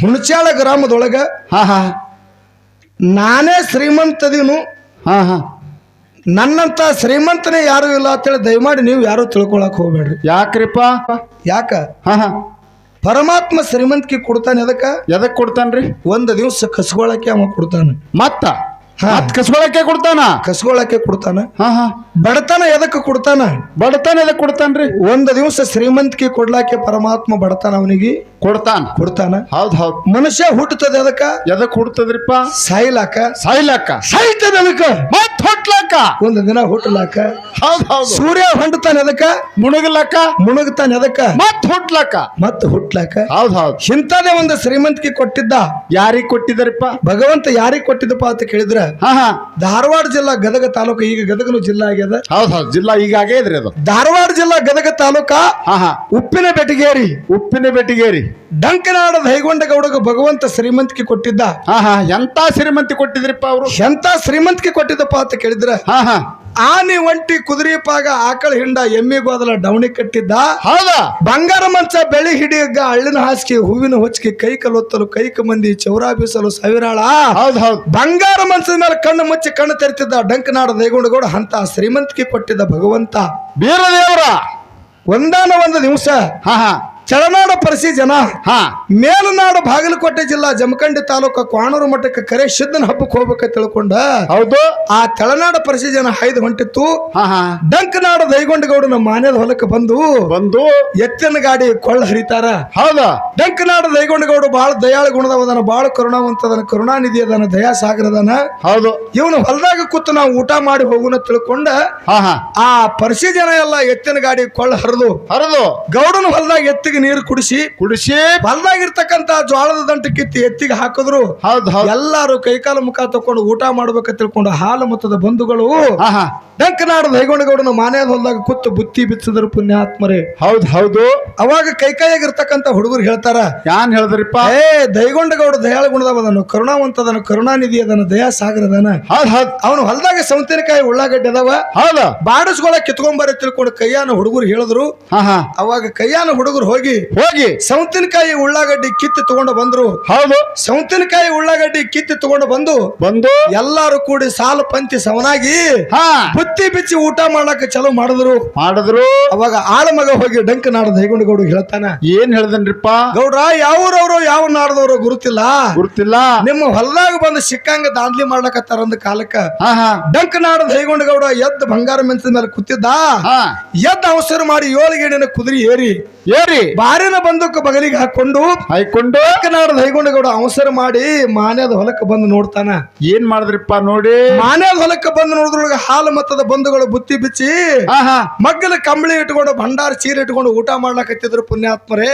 ಹುಣಚಾಳ ಗ್ರಾಮದೊಳಗ ಹಾ ಹಾ. ನಾನೇ ಶ್ರೀಮಂತದೀನು. ಹಾ ಹಾ. ನನ್ನಂತ ಶ್ರೀಮಂತನೇ ಯಾರು ಇಲ್ಲ ಅಂತೇಳಿ ದಯಮಾಡಿ ನೀವು ಯಾರು ತಿಳ್ಕೊಳಕ್ ಹೋಗ್ಬೇಡ್ರಿ. ಯಾಕ್ರಿಪ್ಪ? ಯಾಕ? ಹಾ ಹಾ. ಪರಮಾತ್ಮ ಶ್ರೀಮಂತಿಕೆ ಕೊಡ್ತಾನೆ ಅದಕ್ಕ ಎದಕ್ ಕೊಡ್ತಾನ್ರಿ? ಒಂದು ದಿವಸ ಕಸ್ಕೊಳಕ್ಕೆ ಅವ ಕೊಡ್ತಾನೆ. ಮತ್ತ? ಹಾ. ಕಸ್ಕೊಳಕ್ಕೆ ಕೊಡ್ತಾನ? ಕಸ್ಕೊಳಕ್ಕೆ ಕೊಡ್ತಾನ. ಹಾ ಹಾ. ಬಡತನ ಎದಕ್ಕೆ ಕೊಡ್ತಾನ? ಬಡತನ ಎದಕ್ ಕೊಡ್ತಾನ್ರಿ? ಒಂದ್ ದಿವಸ ಶ್ರೀಮಂತಿಕೆ ಕೊಡ್ಲಾಕೆ ಪರಮಾತ್ಮ ಬಡತನ ಅವನಿಗೆ ಕೊಡ್ತಾನ. ಕೊಡ್ತಾನ. ಹೌದ್ ಹೌದ್. ಮನುಷ್ಯ ಹುಟ್ಟುತ್ತದೆ ಅದಕ್ಕ ಎದಕ್ ಹುಡ್ತದ್ರಿಪ್ಪ ಸಾಯ್ಲಾಕ. ಸಾಯ್ಲಾಕ. ಸಾಯ್ತದ ಅದಕ್ಕ ಮತ್ ಹೊಟ್ಲಕ್ಕ ಒಂದ್ ದಿನ ಹುಟ್ಟಲಕ್ಕ ಹೌದ್ ಹೌದು. ಸೂರ್ಯ ಹೊಂಡ್ತಾನೆ ಅದಕ್ಕ ಮುಣಗ್ಲಕ್ಕ ಮುಣುಗ್ತಾನೆ ಅದಕ್ಕ ಮತ್ ಹುಟ್ಲಕ್ಕ ಮತ್ ಹುಟ್ಲಕ್ಕ ಹೌದ್ ಹೌದ್. ಇಂಥದೇ ಒಂದು ಶ್ರೀಮಂತಿಕೆ ಕೊಟ್ಟಿದ್ದ. ಯಾರಿಗ್ ಕೊಟ್ಟಿದ್ದಾರಪ್ಪ ಭಗವಂತ ಯಾರಿಗ್ ಕೊಟ್ಟಿದ್ದಪ್ಪ ಅಂತ ಕೇಳಿದ್ರ ಹಾ ಹಾ. ಧಾರವಾಡ ಜಿಲ್ಲಾ ಗದಗ ತಾಲೂಕು ಈಗ ಗದಗನು ಜಿಲ್ಲಾ ಆಗ್ಯದ. ಹೌದ್ ಹೌದ್. ಜಿಲ್ಲಾ ಈಗಾಗೇ ಇದ್ರಿ ಅದು. ಧಾರವಾಡ ಜಿಲ್ಲಾ ಗದಗ ತಾಲೂಕ ಹಾ ಹಾ. ಉಪ್ಪಿನ ಬೆಟಗೇರಿ ಉಪ್ಪಿನ ಬೆಟ್ಟಿಗೇರಿ. ಡಂಕನಾಡ ಹೈಗೊಂಡಗೌಡಗ ಭಗವಂತ ಶ್ರೀಮಂತಿಕೆ ಕೊಟ್ಟಿದ್ದ. ಹಾ ಹಾ. ಎಂತ ಶ್ರೀಮಂತಿ ಕೊಟ್ಟಿದ್ರಿಪ್ಪ ಅವರು? ಎಂತ ಶ್ರೀಮಂತಿಕೆ ಕೊಟ್ಟಿದ್ದಪ್ಪ ಅಂತ ಕೇಳಿದ್ರ ಹಾ ಹಾ. ಆನೆ ಒಂಟಿ ಕುದುರೆ ಪಾಗ ಆಕಳ ಹಿಂಡ ಎಮ್ಮಿ ಗೋದಲ ಡೌಣಿ ಕಟ್ಟಿದ್ದ. ಹೌದಾ? ಬಂಗಾರ ಮಂಚ ಬೆಳಿ ಹಿಡಿಯಗ್ಗ ಹಳ್ಳಿನ ಹಾಸಿಗೆ ಹೂವಿನ ಹೊಚ್ಚಿಗೆ ಕೈ ಕಲೊತ್ತಲು ಕೈಕ ಮಂದಿ ಚೌರಾ ಬೀಸಲು ಸಾವಿರಾಳ. ಹೌದು ಹೌದು. ಬಂಗಾರ ಮಂಚದ ಮೇಲೆ ಕಣ್ಣು ಮುಚ್ಚಿ ಕಣ್ಣು ತೆರೆತಿದ್ದ ಡಂಕನಾಡ ದೇಗುಂಡಗೌಡ ಅಂತ ಶ್ರೀಮಂತಿಕೆ ಕೊಟ್ಟಿದ್ದ ಭಗವಂತ. ಬೀರದೇವರ. ಒಂದಾನ ಒಂದು ದಿವಸ ಹಾ ಹಾ. ಚಳನಾಡ ಪರಿಸಿ ಜನ. ಹಾ. ಮೇಲುನಾಡು ಬಾಗಲಕೋಟೆ ಜಿಲ್ಲಾ ಜಮಖಂಡಿ ತಾಲೂಕು ಕ್ವಾಣೂರು ಮಠಕ್ಕೆ ಕರೆ ಸಿದ್ದನ ಹಬ್ಬಕ್ಕೆ ಹೋಗ್ಬೇಕ ತಿಳ್ಕೊಂಡ. ಹೌದು. ಆ ತಳನಾಡ ಪರಿಸಿ ಜನ ಹಾಯ್ದು ಹೊಂಟಿತ್ತು. ಡಂಕನಾಡ ದೈಗೊಂಡಗೌಡನ ಮಾನ್ಯದ ಹೊಲಕ್ಕೆ ಬಂದು ಬಂದು. ಎತ್ತಿನ ಗಾಡಿ ಕೊಳ್ಳ ಹರಿತಾರ. ಹೌದಾ. ಡಂಕನಾಡ ದೈಗೊಂಡಗೌಡ ಬಾಳ ದಯಾಳು ಗುಣದವದನ ಬಾಳ ಕರುಣಾವಂತದನ ಕರುಣಾನಿಧಿ ಅದನ ದಯಾ ಸಾಗರದನ ಹೌದು. ಇವನು ಹೊಲದಾಗ ಕೂತು ನಾವು ಊಟ ಮಾಡಿ ಹೋಗುನ ತಿಳ್ಕೊಂಡ ಆ ಪರಿಸಿ ಜನ ಎಲ್ಲ ಎತ್ತಿನ ಗಾಡಿ ಕೊಳ್ಳ ಹರಿದು ಹರಿದು. ಗೌಡನ ಹೊಲದಾಗ ಎತ್ತಿಗೆ ನೀರು ಕುಡಿಸಿ ಕುಡಿಸಿ ಬಲ್ದಾಗಿರ್ತಕ್ಕಂತ ಜ್ವಾಳದ ದಂಟ ಕಿತ್ತಿ ಎತ್ತಿಗೆ ಹಾಕಿದ್ರು. ಹೌದು ಹೌದ್. ಎಲ್ಲಾರು ಕೈಕಾಲ ಮುಖ ತಕೊಂಡು ಊಟ ಮಾಡ್ಬೇಕ ತಿಳ್ಕೊಂಡು ಹಾಲು ಮತ್ತದ ಬಂಧುಗಳು ಡಂಕನಾಡದ ಹೈಗೊಂಡಗೌಡನ ಮಾನ್ಯದ ಹೊಲದಾಗ ಕೂತು ಬುತ್ತಿ ಬಿತ್ತಿದ್ರು ಪುಣ್ಯಾತ್ಮರೇ. ಹೌದು ಹೌದು. ಅವಾಗ ಕೈಕಾಯಾಗಿರ್ತಕ್ಕಂತ ಹುಡುಗರು ಹೇಳ್ತಾರ ಯಾನ್ ಹೇಳಿದ್ರಿಪ್ಪ? ಏ ದೈಗೊಂಡಗೌಡ ದಯಾಳ ಗುಣದವದನು ಕರುಣಾವಂತದನು ಕರುಣಾನಿಧಿ ಅದನ ದಯಾ ಸಾಗರದನ ಹೌದ್ ಹೌದ್. ಅವನು ಹೊಲದಾಗ ಸೌತೆನಕಾಯಿ ಉಳ್ಳಾಗಡ್ಡಿ ಅದಾವ. ಹೌದಾ. ಕಿತ್ಕೊಂಡ್ ಕಿತ್ಕೊಂಬರ ತಿಳ್ಕೊಂಡು ಕೈಯಾನ ಹುಡುಗರು ಹೇಳಿದ್ರು. ಅವಾಗ ಕೈಯಾನ ಹುಡುಗರು ಹೋಗಿ ಹೋಗಿ. ಸೌತಿನಕಾಯಿ ಉಳ್ಳಾಗಡ್ಡಿ ಕಿತ್ತು ತಗೊಂಡು ಬಂದ್ರು. ಹೌದು. ಸೌತಿನಕಾಯಿ ಉಳ್ಳಾಗಡ್ಡಿ ಕಿತ್ತು ತಗೊಂಡು ಬಂದು ಬಂದು. ಎಲ್ಲಾರು ಕೂಡಿ ಸಾಲು ಪಂಚಿ ಸಮನಾಗಿ ಹಾ. ಬುತ್ತಿ ಬಿಚ್ಚಿ ಊಟ ಮಾಡಕ್ ಚಲೋ ಮಾಡಿದ್ರು. ಮಾಡಿದ್ರು. ಅವಾಗ ಆಳ ಮಗ ಹೋಗಿ ಡಂಕ ನಾಡದ ಹೈಗೊಂಡಗೌಡ ಹೇಳ್ತಾನ ಏನ್ ಹೇಳ್ದನ್ರಿಪ್ಪ? ಗೌಡ್ರ ಯಾವ್ರವ್ರು ಯಾವ ನಾಡದವ್ರು ಗುರುತಿಲ್ಲ? ಗುರುತಿಲ್ಲ. ನಿಮ್ಮ ಹೊಲದಾಗ ಬಂದು ಸಿಕ್ಕಂಗ ದಾಂದ್ಲಿ ಮಾಡ್ಲಕತ್ತಾರ ಅಂದ ಕಾಲಕ್ಕ ಡಂಕ ನಾಡದ ಹೈಗೊಂಡಗೌಡ ಎದ್ದ ಬಂಗಾರ ಮೆಂತ್ ಮೇಲೆ ಕೂತಿದ್ದ. ಎದ್ದ ಅವಸರ ಮಾಡಿ ಏಳಿಗೇಡಿನ ಕುದುರೆ ಏರಿ. ಏರಿ. ಬಾರಿನ ಬಂದೂಕ ಬಗಲಿಗೆ ಹಾಕೊಂಡು ಹಾಕೊಂಡು ಕನ್ನಡದ ನಾಡದ ಹೈಗೊಂಡಗೌಡ ಅವಸರ ಮಾಡಿ ಮಾನ್ಯದ ಹೊಲಕ್ಕೆ ಬಂದು ನೋಡ್ತಾನ. ಏನ್ ಮಾಡಿದ್ರಿಪ್ಪ ನೋಡಿ. ಮಾನ್ಯದ ಹೊಲಕ್ಕೆ ಬಂದು ನೋಡಿದ್ರೊಳಗ ಹಾಲು ಮತ್ತದ ಬಂಧುಗಳು ಬುತ್ತಿ ಬಿಚ್ಚಿ ಮಗ್ಗಲ ಕಂಬಳಿ ಇಟ್ಕೊಂಡು ಭಂಡಾರ ಚೀಲ ಇಟ್ಕೊಂಡು ಊಟ ಮಾಡ್ಲಕತ್ತಿದ್ರು ಪುಣ್ಯಾತ್ಮರೇ.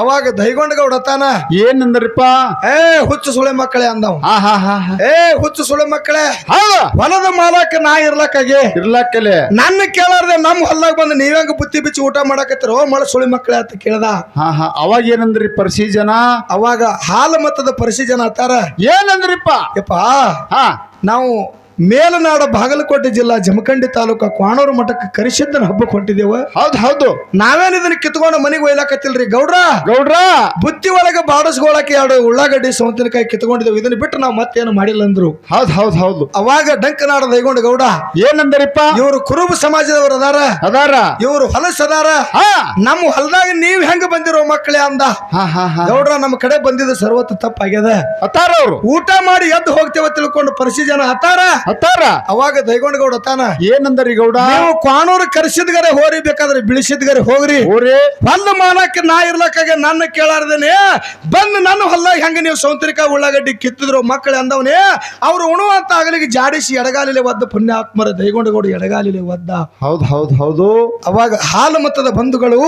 ಅವಾಗ ದೈಗೊಂಡಗೌಡ ತಾನ ಏನ್ ಅಂದ್ರಿಪ್ಪ? ಏ ಹುಚ್ಚು ಸುಳೆ ಮಕ್ಕಳೇ ಅಂದವ್. ಏ ಹುಚ್ಚು ಸುಳೆ ಮಕ್ಕಳೇ ಹೊಲದ ಮಾಲಕ ನಾ ಇರ್ಲಕ್ಕಾಗಿ. ಇರ್ಲಕ್ಕಲೆ. ನನ್ನ ಕೇಳಾರ್ದೆ ನಮ್ ಹೊಲ್ದಾಗ ಬಂದು ನೀವ್ಯಾಂಗ ಬುತ್ತಿ ಬಿಚ್ಚಿ ಊಟ ಮಾಡಕತ್ತಿರೋ ಮಳ ಸುಳಿ ಮಕ್ಕಳೇ ಅಂತ ಕೇಳ್ದ? ಹಾ ಹಾ. ಅವಾಗ ಏನಂದ್ರಿ ಪರಿಸಿ ಜನ ಅವಾಗ ಹಾಲು ಮತದ ಪರಿಸಿ ಜನ ಅತ್ತಾರ ಏನಂದ್ರಿಪ್ಪ? ಯಪ್ಪ ಹಾ. ನಾವು ಮೇಲನಾಡ ಬಾಗಲಕೋಟೆ ಜಿಲ್ಲಾ ಜಮಖಂಡಿ ತಾಲೂಕು ಕ್ವಾಣೂರು ಮಠಕ್ಕೆ ಕರಿಸಿದ್ದನ ಹಬ್ಬ ಕೊಟ್ಟಿದೇವ ಹೌದು ಹೌದು. ನಾವೇನ್ ಇದನ್ನ ಕಿತ್ಕೊಂಡು ಮನೆಗೆ ಒಯ್ಲಾಕತ್ತಿಲ್ರಿ ಗೌಡ್ರ? ಗೌಡ್ರ! ಬುತ್ತಿ ಒಳಗೆ ಬಾಡಸ್ಗೊಳಕ್ಕೆ ಎರಡು ಉಳ್ಳಾಗಡ್ಡಿ ಸೌತೆನಕಾಯಿ ಕಿತ್ಕೊಂಡಿದ್ದೇವೆ. ಇದನ್ನ ಬಿಟ್ಟು ನಾವು ಮತ್ತೇನು ಮಾಡಿಲ್ಲ ಅಂದ್ರು. ಹೌದು ಹೌದು ಹೌದು. ಅವಾಗ ಡಂಕನಾಡ ದೈಗೊಂಡ ಗೌಡ. ಏನಂದರಿಪ್ಪ? ಇವರು ಕುರುಬ ಸಮಾಜದವರು ಅದಾರ. ಅದಾರ? ಇವರು ಹೊಲಸ್ ಅದಾರ. ಹಾ. ನಮ್ಮ ಹೊಲದಾಗ ನೀವ್ ಹೆಂಗ ಬಂದಿರೋ ಮಕ್ಕಳೇ ಅಂದ. ಗೌಡ್ರ ನಮ್ಮ ಕಡೆ ಬಂದಿದ್ದು ಸರ್ವತ್ತು ತಪ್ಪಾಗ್ಯದ. ಅತಾರ ಅವರು ಊಟ ಮಾಡಿ ಎದ್ದು ಹೋಗ್ತೇವ ತಿಳ್ಕೊಂಡು ಪರಿಸಿ ಜನ ಹತ್ತಾರ? ಅವಾಗ ದೈಗೊಂಡ ಗೌಡ ತಾನ? ಏನಂದ್ರಿ ಗೌಡ? ನೀವು ಕ್ವಾಣೂರು ಕರ್ಸಿದ್ಗರೆ ಹೋರಿ ಬೇಕಾದ್ರೆ ಬಿಳಿಸಿದ್ಗರೆ ಹೋಗ್ರಿ. ಹೋರಿ. ಹೊಲ ಮಾನಕ್ಕೆ ನಾ ಇರ್ಲಕ್ಕಾಗ ನನ್ನ ಕೇಳಾರ್ದೇನೆ. ಬಂದ್ ನನ್ನ ಹೊಲ್ದಾಗ ಹೆಂಗ ನೀವು ಸೌಂತ್ರಿಕ ಉಳ್ಳಾಗಡ್ಡಿ ಕಿತ್ತಿದ್ರು ಮಕ್ಕಳು ಅಂದವನೇ ಅವ್ರು ಉಣುವಂತ ಆಗಲಿಗೆ ಜಾಡಿಸಿ ಎಡಗಾಲಿಲೆ ಒದ್ದ ಪುಣ್ಯಾತ್ಮರ ದೈಗೊಂಡಗೌಡ ಎಡಗಾಲಿಲೆ ಒದ್ದ. ಹೌದು ಹೌದ್ ಹೌದು. ಅವಾಗ ಹಾಲು ಮತದ ಬಂಧುಗಳು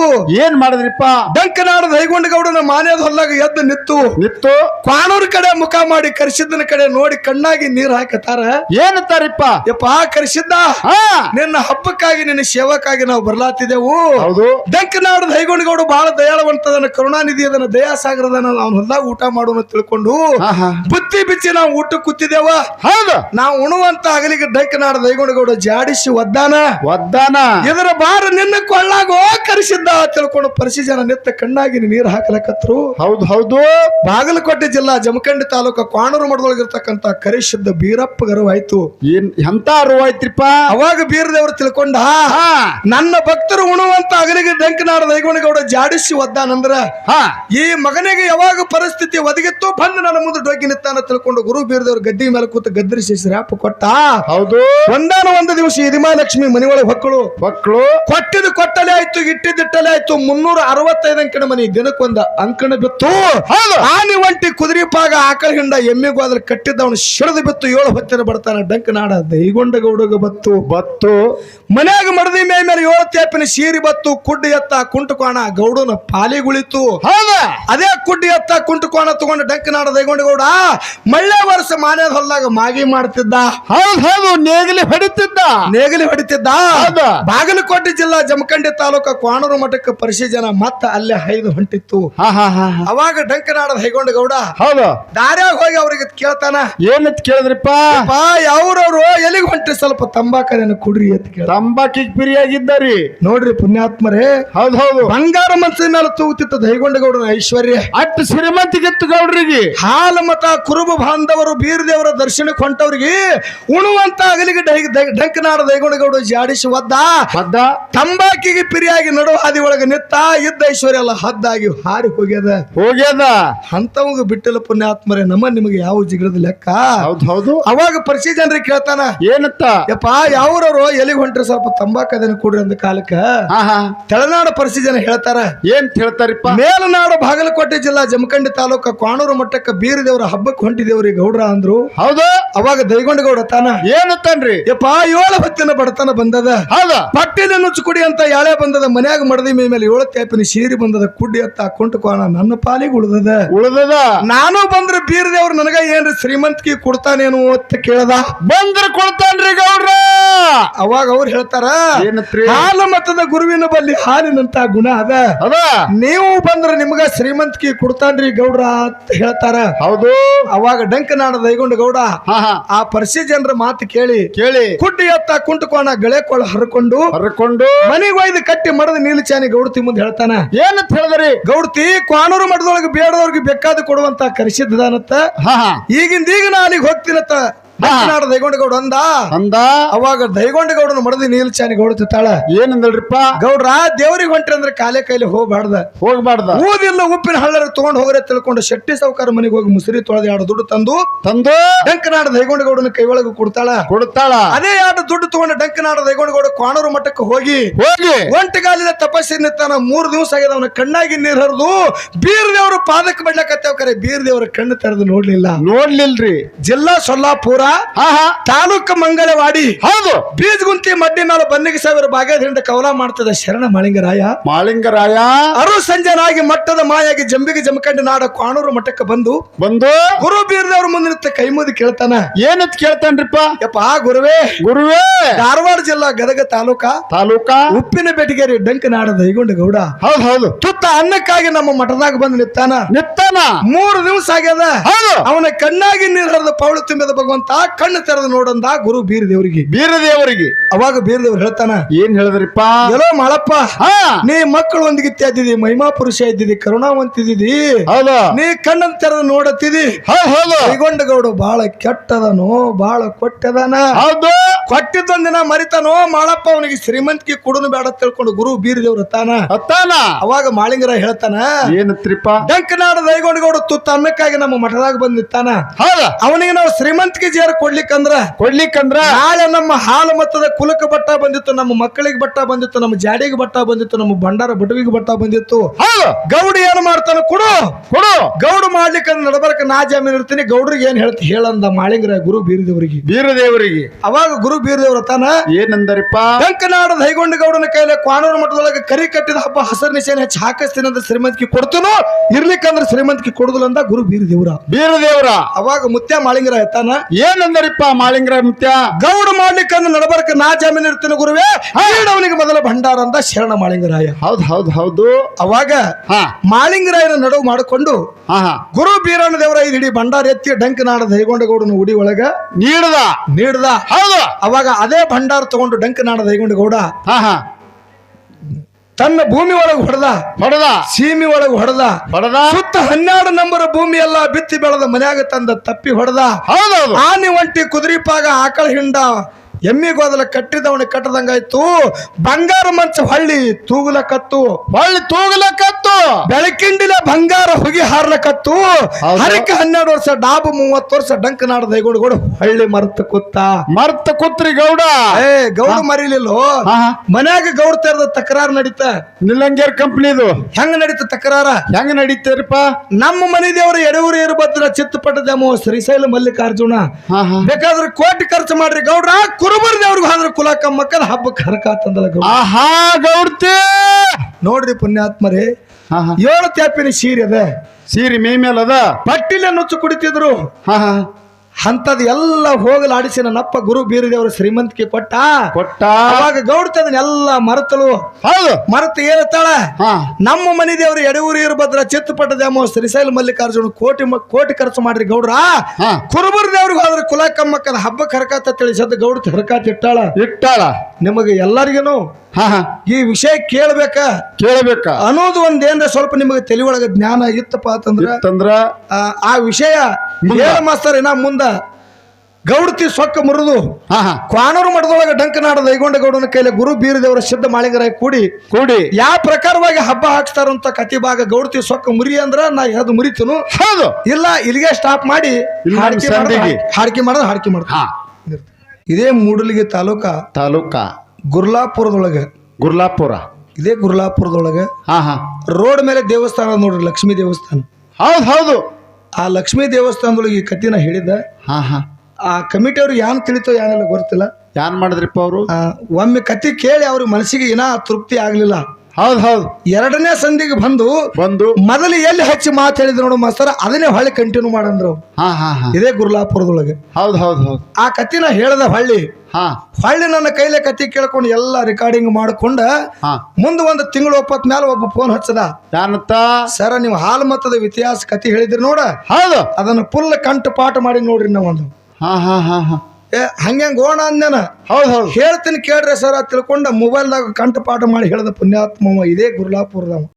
ಏನ್ ಮಾಡಿದ್ರಿಪ್ಪ? ಡಂಕನಾಡ ದೈಗೊಂಡಗೌಡನ ಮಾನ್ಯದ ಹೊಲ್ದಾಗ ಎದ್ದು ನಿತ್ತು ನಿತ್ತು ಕ್ವಾಣೂರ್ ಕಡೆ ಮುಖ ಮಾಡಿ ಕರ್ಸಿದ್ದನ ಕಡೆ ನೋಡಿ ಕಣ್ಣಾಗಿ ನೀರ್ ಹಾಕತಾರ. ಏನಂತಾರಿಪ್ಪ ಯಪ್ಪ ಕರೆಸಿದ್ದ? ಹಾ. ನಿನ್ನ ಹಬ್ಬಕ್ಕಾಗಿ ನಿನ್ನ ಸೇವಕ್ಕಾಗಿ ನಾವು ಬರ್ಲಾತಿದ್ದೆವು. ಹೌದು. ಹೈಗೊಂಡಗೌಡು ಬಹಳ ದಯಾಳವಂತದನ್ನ ಕರುಣಾನಿಧಿ ಅದನ್ನ ದಯಾಸಾಗರದನ್ನ ನಾವು ಹೊಲ್ದಾಗ ಊಟ ಮಾಡೋಣ ತಿಳ್ಕೊಂಡು ಬುತ್ತಿ ಬಿಚ್ಚಿ ನಾವು ಊಟ ಕೂತಿದ್ದೇವ. ಹೌದು. ನಾವು ಉಣುವಂತ ಅಗಲಿಗೆ ಡಂಕನಾಡು ದೈಗೊಂಡಗೌಡ ಜಾಡಿಸಿ ಒದ್ದಾನ. ಒದ್ದಾನ. ಇದರ ಬಾರ ನಿನ್ನ ಕೊಳ್ಳಾಗೋ ಕರೆಸಿದ್ದ ತಿಳ್ಕೊಂಡು ಪರಿಸಿ ಜನ ನಿತ್ತ ಕಣ್ಣಾಗಿ ನೀರು ಹಾಕಲಕತ್ರು. ಹೌದು ಹೌದು. ಬಾಗಲಕೋಟೆ ಜಿಲ್ಲಾ ಜಮಖಂಡಿ ತಾಲೂಕು ಕ್ವಾಣೂರು ಮಠದೊಳಗಿರ್ತಕ್ಕಂತ ಕರಿಶುದ್ಧ ಬೀರಪ್ಪ ಗರ್ವಾಯ್ತು ಏನ್ ಎಂತ ಅರಿವು ಆಯ್ತ್ರಿಪ್ಪ? ಅವಾಗ ಬೀರದೇವರು ತಿಳ್ಕೊಂಡ ಹಾ ನನ್ನ ಭಕ್ತರು ಉಣುವಂತ ಅಗನಿಗೆ ಡಂಕನಾಡ ದೈಗೊಂಡಗೌಡ ಜಾಡಿಸಿ ಒದ್ದಾನಂದ್ರ ಹಾ. ಈ ಮಗನಿಗೆ ಯಾವಾಗ ಪರಿಸ್ಥಿತಿ ಒದಗಿತ್ತು ಬಂದು ನನ್ನ ಮುಂದೆ ಡೊಗ್ಗಿ ನಿತ್ತಾನ ತಿಳ್ಕೊಂಡು ಗುರು ಬೀರದೇವ್ರ ಗದ್ದಿ ಮೇಲೆ ಕೂತು ಗದ್ದರಿಸಿ ಶ್ರಾಪ ಕೊಟ್ಟ. ಹೌದು. ಒಂದಾನ ಒಂದು ದಿವಸ ಲಕ್ಷ್ಮಿ ಮನೆಯೊಳಗೆ ಹೊಕ್ಕಳು. ಹೊಕ್ಕಳು. ಕೊಟ್ಟಿದ್ದು ಕೊಟ್ಟಲೆ ಆಯ್ತು ಇಟ್ಟಿದ್ದಿಟ್ಟಲೆ ಆಯ್ತು ಮುನ್ನೂರ ಅರವತ್ತೈದು ಅಂಕಣ ಮನೆ ದಿನಕ್ಕೊಂದ ಅಂಕಣ ಬಿತ್ತು. ಹೌದು. ಆನಿ ಒಂಟಿ ಕುದುರೆ ಪಾಗ ಆಕಳ ಹಿಂಡ ಎಮ್ಮೆಗೂ ಅದ್ರ ಕಟ್ಟಿದ್ದ ಅವನು ಶಿಡದು ಬಿತ್ತು ಏಳು ಹೊತ್ತಿನ ಬರ್ತಾನ ಡಂಕ ನಾಡ ದೈಗೊಂಡ ಗೌಡಗ ಬತ್ತು. ಬತ್ತು. ಮನ್ಯಾಗ ಮಡದಿ ಮೇ ಮೇಲೆ ಏಳು ತೇಪಿನ ಸೀರಿ ಬತ್ತು ಕುಡ್ಡಿ ಎತ್ತ ಕುಂಟುಕೋಣ ಗೌಡನ ಪಾಲಿಗುಳಿತು ಹೌದ? ಅದೇ ಕುಡ್ಡಿ ಎತ್ತ ಕುಂಟುಕೋಣ ತಗೊಂಡು ಡಂಕ ನಾಡ ದೈಗೊಂಡ ಗೌಡ ಮಳ್ಳೆ ವರ್ಷ ಮಾನ್ಯದ ಹೊಲ್ದಾಗ ಮಾಗಿ ಮಾಡ್ತಿದ್ದ. ಹೌದು ಹೌದು ನೇಗಿಲಿ ಹೊಡಿತಿದ್ದ. ನೇಗಲಿ ಹೊಡಿತಿದ್ದ. ಹೌದಾ? ಬಾಗಲಕೋಟೆ ಜಿಲ್ಲಾ ಜಮಖಂಡಿ ತಾಲೂಕ ಕ್ವಾಣೂರು ಮಠಕ್ಕೆ ಪರಿಶಿ ಜನ ಮತ್ತ ಅಲ್ಲೇ ಹೈದು ಹೊಂಟಿತ್ತು. ಅವಾಗ ಡಂಕನಾಡದ ಹೈಗೊಂಡ ಗೌಡ ಹೌದು. ದಾರ್ಯಾಗ ಹೋಗಿ ಅವ್ರಿಗೆ ಕೇಳ್ತಾನ. ಏನತ್ ಕೇಳಿದ್ರಿಪ್ಪ? ಪಾ ಯಾವ್ರವ್ರು ಎಲ್ಲಿಗೆ ಹೊಂಟ್ರಿ ಸ್ವಲ್ಪ ತಂಬಾಕನ ಕುಡ್ರಿ ಅಂತ ಕೇಳ ತಂಬಾಕಿಗೆ ಪಿರಿಯಾಗಿದ್ದಾರಿ ನೋಡ್ರಿ ಪುಣ್ಯಾತ್ಮರೇ ಹೌದು ಹೌದು. ಬಂಗಾರ ಮನಸ್ಸಿನ ಮೇಲೆ ತೂಗುತ್ತಿತ್ತು ದೈಗೊಂಡ ಗೌಡನ ಐಶ್ವರ್ಯ. ಅಟ್ಟು ಶ್ರೀಮಂತಿಗಿತ್ತು ಗೌಡ್ರಿಗೆ ಹಾಲು ಮತ ಕುರುಬ ಬಾಂಧವರು ಬೀರದೇವರ ದರ್ಶನಕ್ಕೆ ಹೊಂಟವ್ರಿಗೆ ಉಣುವಂತ ಅಗಲಿಗೆ ಡಂಕನಾಡ ದೈಗೊಂಡ ಗೌಡ ಜಾಡಿಸಿ ಒದ್ದ. ತಂಬಾಕಿಗೆ ಪಿರಿಯಾಗಿ ನಡು ಹಾದಿ ಒಳಗೆ ನಿತ್ತ ಇದ್ದ ಐಶ್ವರ್ಯ ಎಲ್ಲ ಹದ್ದಾಗಿ ಹಾರಿ ಹೋಗ್ಯದ. ಹೋಗ್ಯದ. ಅಂತವಂಗ ಬಿಟ್ಟಲ್ಲ ಪುಣ್ಯಾತ್ಮರೇ ನಮ್ಮ ನಿಮಗೆ ಯಾವ ಜಿಗಿಡದ ಲೆಕ್ಕ? ಹೌದು ಹೌದು. ಅವಾಗ ಪರಿಚಯ ಜನರಿಗೆ ಕೇಳ್ತಾನ? ಏನತ್ತ? ಯಪ್ಪ ಯಾವ್ರವ್ರು ಎಲ್ಲಿಗೆ ಹೊಂಟ್ರಿ ಸ್ವಲ್ಪ ತಂಬಾಕದನ್ನ ಕೊಡ್ರಿ ಅಂದ ಕಾಲಕ್ಕ? ಆಹಾ ತೆಳನಾಡು ಪರಿಚಯ ಜನ ಹೇಳ್ತಾರ? ಏನ್ ಹೇಳ್ತಾರಿಪ್ಪ? ಮೇಲನಾಡು ಬಾಗಲಕೋಟೆ ಜಿಲ್ಲಾ ಜಮಖಂಡಿ ತಾಲೂಕ ಕ್ವಾಣೂರು ಮಟ್ಟಕ್ಕ ಬೀರದೇವ್ರ ಹಬ್ಬಕ್ಕೆ ಹೊಂಟಿದೇವ್ರಿ ಗೌಡ್ರ ಅಂದ್ರು. ಹೌದು. ಅವಾಗ ದೈಗೊಂಡ ಗೌಡ ತಾನ ಏನತ್ತನ್ರಿ ಯಪ್ಪ ಏಳು ಹೊತ್ತಿನ ಬಡತನ ಬಂದದ. ಹೌದ. ಪಟ್ಟಿನ ನುಚ್ಚು ಕುಡಿ ಅಂತ ಯಾಳೆ ಬಂದದ ಮನ್ಯಾಗ ಮಡದಿ ಮೇ ಮೇಲೆ ಏಳು ತೇಪಿನ ಸೀರಿ ಬಂದದ ಕುಡ್ಡಿ ಅತ್ತ ಕುಂಟು ಕೋಣ ನನ್ನ ಪಾಲಿಗೆ ಉಳ್ದದ. ಉಳಿದದ. ನಾನು ಬಂದ್ರೆ ಬೀರದೇವ್ರು ನನಗ ಏನ್ರಿ ಶ್ರೀಮಂತಿಗೆ ಕೊಡ್ತಾನೇನು ಅಂತ ಕೇಳದ? ಬಂದ್ರ ಕೊಡ್ತಾನ್ರಿ ಗೌಡ್ರ. ಅವಾಗ ಅವ್ರು ಹೇಳ್ತಾರ ಏನತ್ರಿ? ಹಾಲು ಮತದ ಗುರುವಿನ ಬಲ್ಲಿ ಹಾಲಿನಂತ ಗುಣ ಅದ. ಅದ ನೀವು ಬಂದ್ರ ನಿಮ್ಗ ಶ್ರೀಮಂತಿಗೆ ಕೊಡ್ತಾನ್ರಿ ಗೌಡ್ರ ಅಂತ ಹೇಳ್ತಾರ. ಹೌದು. ಅವಾಗ ಡಂಕನಾಡ ದೈಗೊಂಡ ಗೌಡ ಹಾ ಹಾ. ಆ ಪರಿಸಿ ಜನರ ಮಾತು ಕೇಳಿ ಕೇಳಿ. ಕುಡ್ಡಿ ಎತ್ತ ಕುಂಟುಕೋಣ ಗಳೆ ಕೊಳ ಹರ್ಕೊಂಡು ಹರ್ಕೊಂಡು. ಮನೆಗೆ ಒಯ್ದು ಕಟ್ಟಿ ಮಡದ ನೀಲಚಾನಿ ಗೌಡತಿ ಮುಂದೆ ಹೇಳ್ತಾನ. ಏನಂತ ಹೇಳಿದ್ರಿ? ಗೌಡತಿ ಕ್ವಾನೂರು ಮಠದೊಳಗೆ ಬೇಡದವ್ರಿಗೆ ಬೇಕಾದ ಕೊಡುವಂತ ಕರೆಸಿದ್ದಾನತ್ತ ಹಾ ಹಾ. ಈಗಿಂದ ಈಗ ನಾ ಅಲ್ಲಿಗೆ ಹೋಗ್ತೀನತ್ತ. ಡಂಕನಾಡ ದೈಗೊಂಡಗೌಡ ಅಂದ ಅಂದ ಅವಾಗ ದೈಗೊಂಡ ಮಡದಿ ಮಡದಿ ಗೌಡ ಗೌಡತಿತ್ತಾಳ ಏನಂದಳ್ರಿಪ್ಪ ಗೌಡ್ರ ದೇವ್ರಿಗೆ ಹೊಂಟ್ರಿ ಅಂದ್ರೆ ಕಾಲೇ ಕೈಲಿ ಹೋಗ್ಬಾರ್ದ. ಹೋಗ್ಬಾರ್ದ. ಊದಿಲ್ಲ ಉಪ್ಪಿನ ಹಳ್ಳರ ತಗೊಂಡ್ ಹೋಗ್ರೆ ತಿಳ್ಕೊಂಡು ಶೆಟ್ಟಿ ಸಾವುಕಾರ ಮನೆಗೆ ಹೋಗಿ ಮುಸುರಿ ತೊಳೆದ ಎರಡು ದುಡ್ಡು ತಂದು ತಂದು ಡಂಕನಾಡ ದೈಗೊಂಡಗೌಡನ ಕೈ ಒಳಗೆ ಕೊಡ್ತಾಳ. ಕೊಡ್ತಾಳ. ಅದೇ ಎರಡು ದುಡ್ಡು ತಗೊಂಡು ಡಂಕನಾಡ ದೈಗೊಂಡಗೌಡ ಕಾಣೂರು ಕ್ವಾಣೂರು ಮಠಕ್ಕೆ ಹೋಗಿ ಹೋಗಿ. ಒಂಟಿಗಾಲಿನ ತಪಸ್ಸಿ ನಿಂತಾನ ಮೂರು ದಿವಸ ಆಗ್ಯದ ಅವನ ಕಣ್ಣಾಗಿ ನೀರ್ ಹರಿದು ಬೀರ್ ದೇವರು ಪಾದಕ್ಕೆ ಬಡ್ಲಕತ್ತೇವ್ ಕರೆ. ಬೀರ್ ದೇವರ ಕಣ್ಣು ತೆರೆದು ನೋಡ್ಲಿಲ್ಲ. ನೋಡ್ಲಿಲ್ರಿ. ಜಿಲ್ಲಾ ಸೊಲ್ಲಾಪುರ ತಾಲೂಕು ಮಂಗಳವಾಡಿ. ಹೌದು. ಬೀಜಗುಂತಿ ಮಡ್ಡಿ ಮೇಲೆ ಬನ್ನಿಗೆ ಸಾವಿರ ಭಾಗ್ಯದಿಂದ ಕವಲ ಮಾಡ್ತದ ಶರಣ ಮಾಳಿಂಗರಾಯ. ಮಾಳಿಂಗರಾಯ. ಅರು ಸಂಜನಾಗಿ ಮಟ್ಟದ ಮಾಯಾಗಿ ಜಂಬಿಗೆ ಜಮಕಂಡಿ ನಾಡ ಕಾಣೂರು ಮಠಕ್ಕೆ ಬಂದು ಬಂದು? ಗುರು ಬೀರದವ್ರ ಮುಂದೆ ನಿಂತ ಕೈ ಮುದಿ ಕೇಳ್ತಾನ. ಏನಂತ ಕೇಳ್ತಾನ್ರಿಪ್ಪ? ಯಪ್ಪ ಗುರುವೇ. ಗುರುವೇ. ಧಾರವಾಡ ಜಿಲ್ಲಾ ಗದಗ ತಾಲೂಕಾ. ತಾಲೂಕಾ? ಉಪ್ಪಿನ ಬೆಟಗೇರಿ ಡಂಕ ನಾಡ ದೈಗೊಂಡ ಗೌಡ. ಹೌದು ಹೌದು. ತುತ್ತ ಅನ್ನಕ್ಕಾಗಿ ನಮ್ಮ ಮಠದಾಗ ಬಂದು ನಿತ್ತಾನ. ನಿತ್ತಾನ? ಮೂರು ದಿವಸ ಆಗ್ಯದ. ಹೌದು. ಅವನ ಕಣ್ಣಾಗಿ ನೀರ್ ಹರಿದ ಪೌಳು ತುಂಬಿದ ಭಗವಂತ ಕಣ್ಣು ತೆರೆದು ನೋಡಂದ ಗುರು ಬೀರದೇವರಿಗೆ. ಬೀರದೇವರಿಗೆ. ಅವಾಗ ಬೀರದೇವ್ರು ಹೇಳ್ತಾನ ಏನ್ ಹೇಳಿದ್ರಿಪ್ಪ? ಎಲ್ಲೋ ಮಾಳಪ್ಪ ನೀ ಮಕ್ಕಳು ಒಂದಿಗೆ ಇದ್ದಿದಿ ಮಹಿಮಾ ಪುರುಷ ಇದ್ದಿದಿ ಕರುಣಾವಂತಿದ್ದಿ ನೀ ಕಣ್ಣನ್ ತೆರೆದು ನೋಡತ್ತಿದಿ. ಹೌದು ಹೌದು. ಕೈಗೊಂಡ ಗೌಡ ಬಾಳ ಕೆಟ್ಟದನೋ ಬಾಳ ಕೊಟ್ಟದನ. ಹೌದು. ಕೊಟ್ಟಿದ್ದೊಂದಿನ ಮರಿತಾನೋ ಮಾಳಪ್ಪ ಅವನಿಗೆ ಶ್ರೀಮಂತಿಗೆ ಕೊಡನು ಬೇಡ ತಿಳ್ಕೊಂಡು ಗುರು ಬೀರದೇವ್ರ ತಾನ ಅತ್ತಾನ ಅವಾಗ ಮಾಳಿಂಗರ ಹೇಳ್ತಾನ ಏನತ್ರಿಪ್ಪ? ಡಂಕನಾಡ ದೈಗೊಂಡ ಗೌಡ ತುತ್ತ ಅನ್ನಕ್ಕಾಗಿ ನಮ್ಮ ಮಠದಾಗ ಬಂದಿತ್ತಾನ ಅವನಿಗೆ ನಾವು ಶ್ರೀಮಂತಿಗೆ ಜೇರ ಕೊಡ್ಲಿಕ್ಕಂದ್ರ? ಕೊಡ್ಲಿಕ್ಕಂದ್ರ? ನಾಳೆ ನಮ್ಮ ಹಾಲು ಮತ್ತದ ಕುಲಕ ಬಟ್ಟ ಬಂದಿತ್ತು ನಮ್ಮ ಮಕ್ಕಳಿಗೆ ಬಟ್ಟ ಬಂದಿತ್ತು ನಮ್ಮ ಜಾಡಿಗೆ ಬಟ್ಟ ಬಂದಿತ್ತು ನಮ್ಮ ಭಂಡಾರ ಬಟವಿಗೆ ಬಟ್ಟ ಬಂದಿತ್ತು. ಗೌಡ ಏನ್ ಮಾಡ್ತಾನ ಕೊಡು. ಕೊಡು. ಗೌಡ ಮಾಡ್ಲಿಕ್ಕೆ ನಡಬರ್ಕ ನಾ ಜಾಮೀನು ಇರ್ತೀನಿ ಗೌಡ್ರಿಗೆ ಏನ್ ಹೇಳ್ತಿ? ಹೇಳಂದ ಮಾಳಿಂಗ್ರ ಗುರು ಬೀರದೇವರಿಗೆ. ಬೀರದೇವರಿಗೆ. ಅವಾಗ ಗುರು ಬೀರದೇವ್ರ ತಾನ ಏನಂದರಿಪ್ಪ? ಹೈಗೊಂಡ ಗೌಡನ ಕೈಲೆ ಕ್ವಾನೂರು ಮಠದೊಳಗೆ ಕರಿ ಕಟ್ಟಿದ ಹಬ್ಬ ಹಸರು ನಿಶಾನೆ ಹೆಚ್ಚು ಹಾಕಿಸ್ತೀನಿ ಅಂತ ಶ್ರೀಮಂತಿಕೆ ಕೊಡ್ತನು? ಇರ್ಲಿಕ್ಕಂದ್ರೆ ಶ್ರೀಮಂತಿಕೆ ಕೊಡುದಿಲ್ಲ ಅಂತ ಗುರು ಬೀರದೇವ್ರ. ಬೀರದೇವ್ರ. ಅವಾಗ ಮುತ್ಯ ಮಾಳಿಂಗರ ತಾನ ಏನಂದರಿಪ್ಪ ಮಾಳಿಂಗ್ರ ಮುತ್ಯ ಗೌಡ ಮಾಡ್ಲಿಕ್ಕಂದ್ರೆ ನಡಬರ್ಕ ನಾ ಜಾಮೀನು ಇರ್ತೀನಿ ಗುರುವೇ. ಅವನಿಗೆ ಮೊದಲ ಭಂಡಾರ ಅಂತ ಶರಣ ಮಾಳಿಂಗರಾಯ. ಹೌದ್ ಹೌದ್ ಹೌದು. ಅವಾಗ ಹಾ. ಮಾಳಿಂಗರಾಯನ ನಡುವು ಮಾಡಿಕೊಂಡು ಗುರು ಬೀರಣ್ಣ ದೇವರ ಇಡೀ ಭಂಡಾರ ಎತ್ತಿ ಡಂಕನಾಡದ ಹೈಗೊಂಡಗೌಡನ ಉಡಿ ಒಳಗ ನೀಡದ. ನೀಡದ. ಹೌದು. ಅವಾಗ ಅದೇ ಭಂಡಾರ ತಗೊಂಡು ಡಂಕನಾಡದ ಹೈಗೊಂಡಗೌಡ ಗೌಡ ಹಾ. ತನ್ನ ಭೂಮಿ ಒಳಗೆ ಹೊಡೆದ ಹೊಡೆದ. ಸೀಮಿ ಒಳಗೆ ಹೊಡೆದ ಹೊಡೆದ. ಸುತ್ತ ಹನ್ನೆರಡು ನಂಬರ್ ಭೂಮಿ ಎಲ್ಲ ಬಿತ್ತಿ ಬೆಳೆದ ಮನ್ಯಾಗ ತಂದ ತಪ್ಪಿ ಹೊಡೆದ. ಹೌದು ಆನೆ ಒಂಟಿ ಕುದುರೆ ಪಾಗ ಆಕಳ ಹಿಂಡ ಎಮ್ಮಿ ಗೋದಲ ಕಟ್ಟಿದವನ ಕಟ್ಟದಂಗಾಯ್ತು. ಬಂಗಾರ ಮಂಚ ಹಳ್ಳಿ ತೂಗುಲಕತ್ತು ಹೊಳ್ಳಿ ತೂಗಲಕತ್ತು ಬೆಳಕಿಂಡಿನ ಬಂಗಾರ ಹುಗಿ ಹಾರ್ಲಕತ್ತು ಹರಿಕ ಹನ್ನೆರಡು ವರ್ಷ ಡಾಬು ಮೂವತ್ತು ವರ್ಷ ಡಂಕನಾಡ ದೈಗೊಂಡುಗಳು ಹಳ್ಳಿ ಮರ್ತ ಕೂತ. ಮರ್ತ ಕುತ್ರಿ ಗೌಡ. ಏ ಗೌಡ ಮರಿಲಿಲ್ಲ? ಮನ್ಯಾಗ ಗೌಡ ತೆರೆದ ತಕರಾರು ನಡೀತ? ನಿಲ್ಲಂಗೇರ್ ಕಂಪ್ನಿದು ಹೆಂಗ ನಡೀತ ತಕರಾರ? ಹೆಂಗ್ ನಡೀತೇರಿಪ್ಪ? ನಮ್ಮ ಮನೆ ದೇವರು ಎಡವರು ಇರಬದ್ರ ಚಿತ್ತಪಟ್ಟ ದ್ಯಾಮೋ ಶ್ರೀಶೈಲ ಮಲ್ಲಿಕಾರ್ಜುನ. ಬೇಕಾದ್ರೆ ಕೋಟಿ ಖರ್ಚು ಮಾಡ್ರಿ ಗೌಡ್ರ. ಕುರುಬರ್ ದೇವ್ರಿಗೆ ಹೋದ್ರೆ ಕುಲಕಮ್ಮಕ್ಕದ ಹಬ್ಬಕ್ಕೆ ಹರಕಾತಂದಲ್ಲ ಗೌಡ ಆಹಾ ಗೌಡ್ತಿ! ನೋಡ್ರಿ ಪುಣ್ಯಾತ್ಮರೇ ಏಳು ತ್ಯಾಪಿನ ಸೀರೆ ಅದ. ಸೀರಿ ಮೇ ಮೇಲೆ ಅದ? ಪಟ್ಟಿಲೆ ನುಚ್ಚು ಕುಡಿತಿದ್ರು. ಹಾ. ಅಂತದ್ ಎಲ್ಲ ಹೋಗಲಾಡಿಸಿ ನನ್ನಪ್ಪ ಗುರು ಬೀರದೇವರು ಶ್ರೀಮಂತಿಕೆ ಕೊಟ್ಟ. ಕೊಟ್ಟ. ಅವಾಗ ಗೌಡ್ತದನ್ ಎಲ್ಲ ಮರತಲು ಹೌದು. ಮರೆತು ಏನತ್ತಾಳ? ನಮ್ಮ ಮನೆ ದೇವರು ಎಡೂರು ಇರ್ಬದ್ರ ಚಿತ್ತಪಟ್ಟ ದ್ಯಾಮೋ ಶ್ರೀಶೈಲ ಮಲ್ಲಿಕಾರ್ಜುನ ಕೋಟಿ ಮ- ಕೋಟಿ ಖರ್ಚು ಮಾಡ್ರಿ ಗೌಡ್ರ. ಹಾ. ಕುರುಬರ್ ದೇವ್ರಿಗೆ ಹೋದ್ರೆ ಕುಲಕಮ್ಮಕ್ಕದ ಹಬ್ಬಕ್ಕೆ ಹರಕಾತ ತಿಳಿಸದ ಗೌಡ ಹರಕಾತ ಇಟ್ಟಾಳ ಇಟ್ಟಾಳ. ನಿಮಗೆ ಎಲ್ಲರಿಗೇನು ಹಾ ಹಾ. ಈ ವಿಷಯ ಕೇಳ್ಬೇಕ? ಕೇಳಬೇಕ? ಅನ್ನೋದು ಒಂದ್ ಏನ್ರ ಸ್ವಲ್ಪ ನಿಮಗೆ ತಲೆ ಒಳಗ ಜ್ಞಾನ ಇತ್ತಪ್ಪ ಅಂತಂದ್ರ ತಂದ್ರ ಆ, ವಿಷಯ ಹೇಳ ಮಾಸ್ತರ್ ಇನ್ನ ಮುಂದ. ಗೌಡತಿ ಸೊಕ್ಕ ಮುರಿದು ಕ್ವಾನೂರು ಮಠದೊಳಗೆ ಡಂಕನಾಡ ದೈಗೊಂಡ ಗೌಡನ ಕೈಲಿ ಗುರು ಬೀರದೇವರ ಸಿದ್ಧ ಮಾಳಿಂಗರಾಯ ಕೂಡಿ ಕೂಡಿ. ಯಾವ ಪ್ರಕಾರವಾಗಿ ಹಬ್ಬ ಹಾಕ್ತಾರಂತ ಕತಿ ಭಾಗ ಗೌಡತಿ ಸೊಕ್ಕ ಮುರಿ ಅಂದ್ರ ನಾ ಅದು ಮುರಿತನು? ಹೌದು. ಇಲ್ಲ ಇಲ್ಲಿಗೆ ಸ್ಟಾಪ್ ಮಾಡಿ ಹಾಡಿಕೆ ಮಾಡೋದು. ಹಾಡಿಕೆ ಮಾಡೋದು ಹಾಡಿಕೆ ಮಾಡೋದು. ಇದೇ ಮೂಡಲಿಗೆ ತಾಲೂಕ ತಾಲೂಕಾ. ಗುರ್ಲಾಪುರದೊಳಗ. ಗುರ್ಲಾಪುರ. ಇದೇ ಗುರ್ಲಾಪುರದೊಳಗೆ ಹಾ ಹಾ. ರೋಡ್ ಮೇಲೆ ದೇವಸ್ಥಾನ ಅದ ನೋಡ್ರಿ ಲಕ್ಷ್ಮೀ ದೇವಸ್ಥಾನ. ಹೌದು ಹೌದು. ಆ ಲಕ್ಷ್ಮೀ ದೇವಸ್ಥಾನದೊಳಗೆ ಈ ಕತಿನ ಹೇಳಿದ್ದ. ಹಾ ಹಾ. ಆ ಕಮಿಟಿ ಅವ್ರು ಯಾನ್ ತಿಳಿತೋ ಯಾನೆಲ್ಲ ಗೊತ್ತಿಲ್ಲ. ಯಾನ್ ಮಾಡಿದ್ರಿಪ್ಪ ಅವರು? ಆ, ಒಮ್ಮೆ ಕತಿ ಕೇಳಿ ಅವ್ರ ಮನಸ್ಸಿಗೆ ಏನಾ ತೃಪ್ತಿ ಆಗ್ಲಿಲ್ಲ. ಹೌದು ಹೌದು. ಎರಡನೇ ಸಂಧಿಗೆ ಬಂದು ಬಂದು ಮೊದಲು ಎಲ್ಲಿ ಹಚ್ಚಿ ಮಾತು ಹೇಳಿದ್ರು ನೋಡು ಮಾಸ್ತರ ಅದನ್ನೇ ಹೊಳ್ಳಿ ಕಂಟಿನ್ಯೂ ಮಾಡಂದ್ರು. ಹಾ ಹಾ ಹಾ. ಇದೇ ಗುರುಲಾಪುರದೊಳಗೆ. ಹೌದು ಹೌದು ಹೌದು. ಆ ಕತಿನ ಹೇಳ್ದ ಹೊಳ್ಳಿ ಹಾ. ಹೊಳ್ಳಿ ನನ್ನ ಕೈಲೇ ಕತಿ ಕೇಳ್ಕೊಂಡು ಎಲ್ಲ ರೆಕಾರ್ಡಿಂಗ್ ಮಾಡ್ಕೊಂಡ ಹಾ. ಮುಂದೆ ಒಂದು ತಿಂಗಳು ಒಪ್ಪತ್ ಮೇಲೆ ಒಬ್ಬ ಫೋನ್ ಹಚ್ಚದ. ಯಾನತ್ತ ಸರ ನೀವು ಹಾಲು ಮತದ ಇತಿಹಾಸ ಕತಿ ಹೇಳಿದ್ರಿ ನೋಡ. ಹೌದು. ಅದನ್ನ ಫುಲ್ ಕಂಟು ಪಾಠ ಮಾಡಿ ನೋಡ್ರಿ ನಾವು ಒಂದು ಹಾ ಹಾ ಹಾ ಹಾ. ಏ ಹಂಗ್ಯಾಂಗ ಗೋಣ ಅಂದೇನ ಹೌದು ಹೌದು. ಹೇಳ್ತೀನಿ ಕೇಳ್ರಿ ಸರ್ ತಿಳ್ಕೊಂಡ ಮೊಬೈಲ್ದಾಗ ಕಂಠ ಪಾಠ ಮಾಡಿ ಹೇಳ್ದ ಪುಣ್ಯಾತ್ಮವ ಇದೇ ಗುರ್ಲಾಪುರದವ.